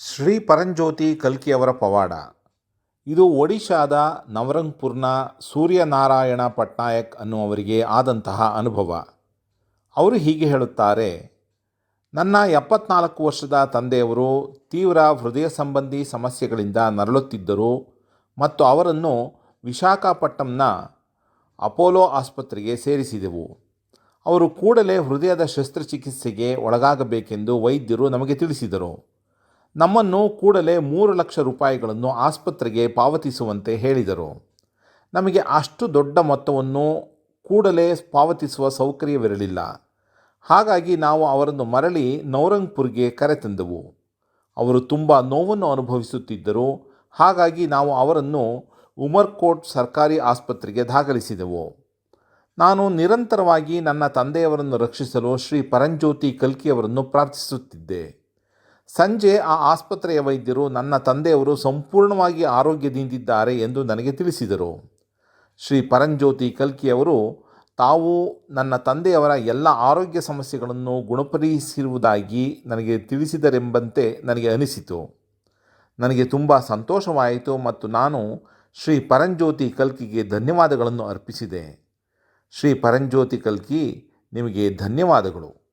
ಶ್ರೀ ಪರಂಜ್ಯೋತಿ ಕಲ್ಕಿಯವರ ಪವಾಡ. ಇದು ಒಡಿಶಾದ ನವರಂಗ್ಪುರ್ನ ಸೂರ್ಯನಾರಾಯಣ ಪಟ್ನಾಯಕ್ ಅನ್ನುವರಿಗೆ ಆದಂತಹ ಅನುಭವ. ಅವರು ಹೀಗೆ ಹೇಳುತ್ತಾರೆ, ನನ್ನ ಎಪ್ಪತ್ನಾಲ್ಕು ವರ್ಷದ ತಂದೆಯವರು ತೀವ್ರ ಹೃದಯ ಸಂಬಂಧಿ ಸಮಸ್ಯೆಗಳಿಂದ ನರಳುತ್ತಿದ್ದರು ಮತ್ತು ಅವರನ್ನು ವಿಶಾಖಪಟ್ಟಣಂನ ಅಪೋಲೋ ಆಸ್ಪತ್ರೆಗೆ ಸೇರಿಸಿದೆವು. ಅವರು ಕೂಡಲೇ ಹೃದಯದ ಶಸ್ತ್ರಚಿಕಿತ್ಸೆಗೆ ಒಳಗಾಗಬೇಕೆಂದು ವೈದ್ಯರು ನಮಗೆ ತಿಳಿಸಿದರು. ನಮ್ಮನ್ನು ಕೂಡಲೇ ಮೂರು ಲಕ್ಷ ರೂಪಾಯಿಗಳನ್ನು ಆಸ್ಪತ್ರೆಗೆ ಪಾವತಿಸುವಂತೆ ಹೇಳಿದರು. ನಮಗೆ ಅಷ್ಟು ದೊಡ್ಡ ಮೊತ್ತವನ್ನು ಕೂಡಲೇ ಪಾವತಿಸುವ ಸೌಕರ್ಯವಿರಲಿಲ್ಲ. ಹಾಗಾಗಿ ನಾವು ಅವರನ್ನು ಮರಳಿ ನೌರಂಗ್ಪುರ್ಗೆ ಕರೆತಂದೆವು ಅವರು ತುಂಬ ನೋವನ್ನು ಅನುಭವಿಸುತ್ತಿದ್ದರು. ಹಾಗಾಗಿ ನಾವು ಅವರನ್ನು ಉಮರ್ಕೋಟ್ ಸರ್ಕಾರಿ ಆಸ್ಪತ್ರೆಗೆ ದಾಖಲಿಸಿದೆವು. ನಾನು ನಿರಂತರವಾಗಿ ನನ್ನ ತಂದೆಯವರನ್ನು ರಕ್ಷಿಸಲು ಶ್ರೀ ಪರಂಜ್ಯೋತಿ ಕಲ್ಕಿಯವರನ್ನು ಪ್ರಾರ್ಥಿಸುತ್ತಿದ್ದೆ. ಸಂಜೆ ಆ ಆಸ್ಪತ್ರೆಯ ವೈದ್ಯರು ನನ್ನ ತಂದೆಯವರು ಸಂಪೂರ್ಣವಾಗಿ ಆರೋಗ್ಯದಿಂದಿದ್ದಾರೆ ಎಂದು ನನಗೆ ತಿಳಿಸಿದರು. ಶ್ರೀ ಪರಂಜ್ಯೋತಿ ಕಲ್ಕಿಯವರು ತಾವು ನನ್ನ ತಂದೆಯವರ ಎಲ್ಲ ಆರೋಗ್ಯ ಸಮಸ್ಯೆಗಳನ್ನು ಗುಣಪಡಿಸಿರುವುದಾಗಿ ನನಗೆ ತಿಳಿಸಿದರೆಂಬಂತೆ ನನಗೆ ಅನಿಸಿತು. ನನಗೆ ತುಂಬ ಸಂತೋಷವಾಯಿತು ಮತ್ತು ನಾನು ಶ್ರೀ ಪರಂಜ್ಯೋತಿ ಕಲ್ಕಿಗೆ ಧನ್ಯವಾದಗಳನ್ನು ಅರ್ಪಿಸಿದೆ. ಶ್ರೀ ಪರಂಜ್ಯೋತಿ ಕಲ್ಕಿ, ನಿಮಗೆ ಧನ್ಯವಾದಗಳು.